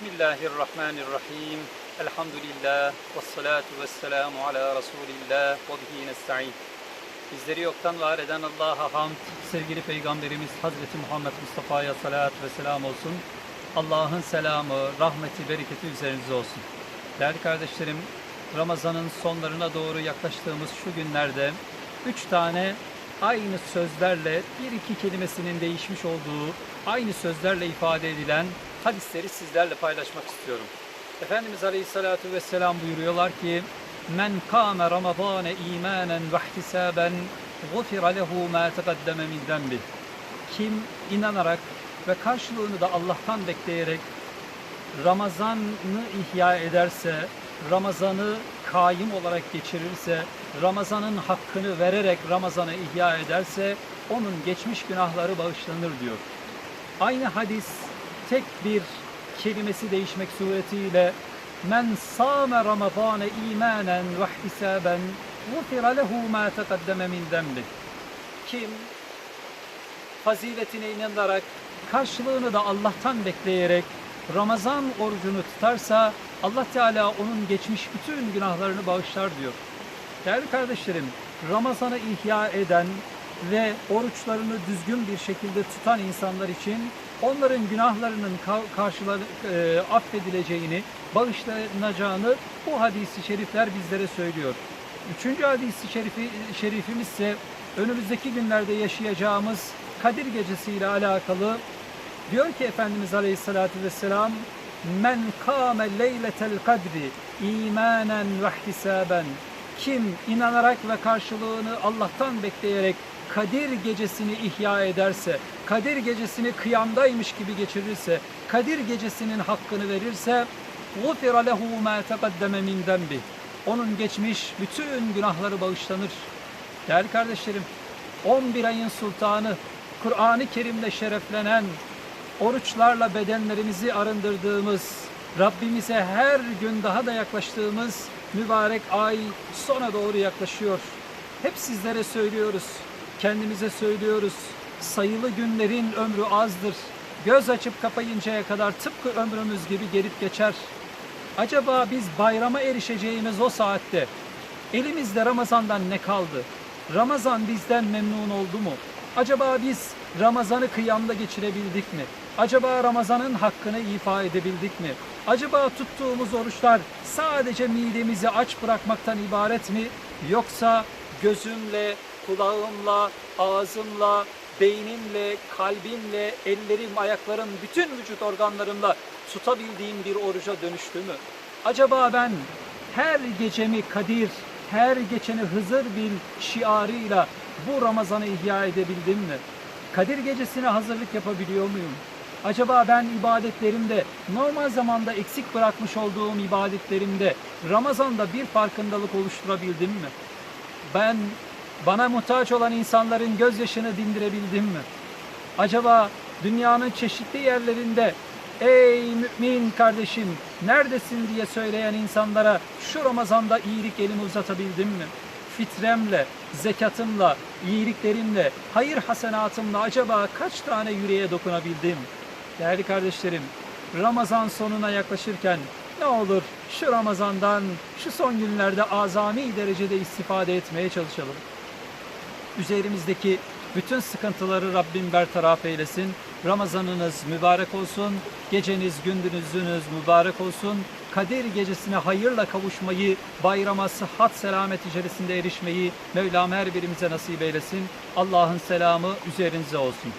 Bismillahirrahmanirrahim. Elhamdülillah. Ve salatu ve selamu ala Resulillah. Ve bihi nesta'in. Bizleri yoktan var eden Allah'a hamd, sevgili Peygamberimiz Hazreti Muhammed Mustafa'ya salat ve selam olsun. Allah'ın selamı, rahmeti, bereketi üzerinize olsun. Değerli kardeşlerim, Ramazan'ın sonlarına doğru yaklaştığımız şu günlerde üç tane aynı sözlerle bir iki kelimesinin değişmiş olduğu, aynı sözlerle ifade edilen hadisleri sizlerle paylaşmak istiyorum. Efendimiz Aleyhisselatü Vesselam buyuruyorlar ki Men kâme ramadâne imanen ve ihtisâben gufira lehu mâ teqaddeme min denbi. Kim inanarak ve karşılığını da Allah'tan bekleyerek Ramazan'ı ihya ederse, Ramazan'ı kaim olarak geçirirse, Ramazan'ın hakkını vererek Ramazan'ı ihya ederse onun geçmiş günahları bağışlanır diyor. Aynı hadis tek bir kelimesi değişmek suretiyle men sâme ramadâne imanen ve ihtisâben gufira lehu mâ teqaddeme min denbi. Kim faziletine inanarak karşılığını da Allah'tan bekleyerek Ramazan orucunu tutarsa Allah Teala onun geçmiş bütün günahlarını bağışlar diyor. Değerli kardeşlerim, Ramazan'ı ihya eden ve oruçlarını düzgün bir şekilde tutan insanlar için onların günahlarının ka- karşılar, e, affedileceğini, bağışlanacağını bu hadisi şerifler bizlere söylüyor. Üçüncü hadisi şerifi, şerifimiz ise önümüzdeki günlerde yaşayacağımız Kadir Gecesi ile alakalı diyor ki Efendimiz Aleyhisselatü Vesselam Men kâme leyletel kadri imanen ve ihtisaben kim inanarak ve karşılığını Allah'tan bekleyerek Kadir gecesini ihya ederse, Kadir gecesini kıyamdaymış gibi geçirirse, Kadir gecesinin hakkını verirse غُفِرَ لَهُ مَا تَقَدَّمَ مِنْ ذَنْبِ Onun geçmiş bütün günahları bağışlanır. Değerli kardeşlerim, 11 ayın sultanı, Kur'an-ı Kerim'de şereflenen, oruçlarla bedenlerimizi arındırdığımız, Rabbimize her gün daha da yaklaştığımız mübarek ay sona doğru yaklaşıyor. Hep sizlere söylüyoruz, kendimize söylüyoruz. Sayılı günlerin ömrü azdır. Göz açıp kapayıncaya kadar tıpkı ömrümüz gibi gelip geçer. Acaba biz bayrama erişeceğimiz o saatte elimizde Ramazan'dan ne kaldı? Ramazan bizden memnun oldu mu? Acaba biz Ramazan'ı kıyamda geçirebildik mi? Acaba Ramazan'ın hakkını ifa edebildik mi? Acaba tuttuğumuz oruçlar sadece midemizi aç bırakmaktan ibaret mi? Yoksa gözümle, kulağımla, ağzımla, beynimle, kalbimle, ellerim, ayaklarım, bütün vücut organlarımla tutabildiğim bir oruca dönüştü mü? Acaba ben her gecemi Kadir, her geçeni Hızır bil şiarıyla bu Ramazan'ı ihya edebildim mi? Kadir gecesine hazırlık yapabiliyor muyum? Acaba ben ibadetlerimde, normal zamanda eksik bırakmış olduğum ibadetlerimde Ramazan'da bir farkındalık oluşturabildim mi? Ben bana muhtaç olan insanların gözyaşını dindirebildim mi? Acaba dünyanın çeşitli yerlerinde ey mümin kardeşim neredesin diye söyleyen insanlara şu Ramazan'da iyilik elimi uzatabildim mi? Fitremle, zekatımla, iyiliklerimle, hayır hasenatımla acaba kaç tane yüreğe dokunabildim? Değerli kardeşlerim, Ramazan sonuna yaklaşırken ne olur şu Ramazan'dan şu son günlerde azami derecede istifade etmeye çalışalım. Üzerimizdeki bütün sıkıntıları Rabbim bertaraf eylesin. Ramazanınız mübarek olsun. Geceniz, gündüzünüz mübarek olsun. Kadir gecesine hayırla kavuşmayı, bayrama sıhhat selamet içerisinde erişmeyi Mevlam her birimize nasip eylesin. Allah'ın selamı üzerinize olsun.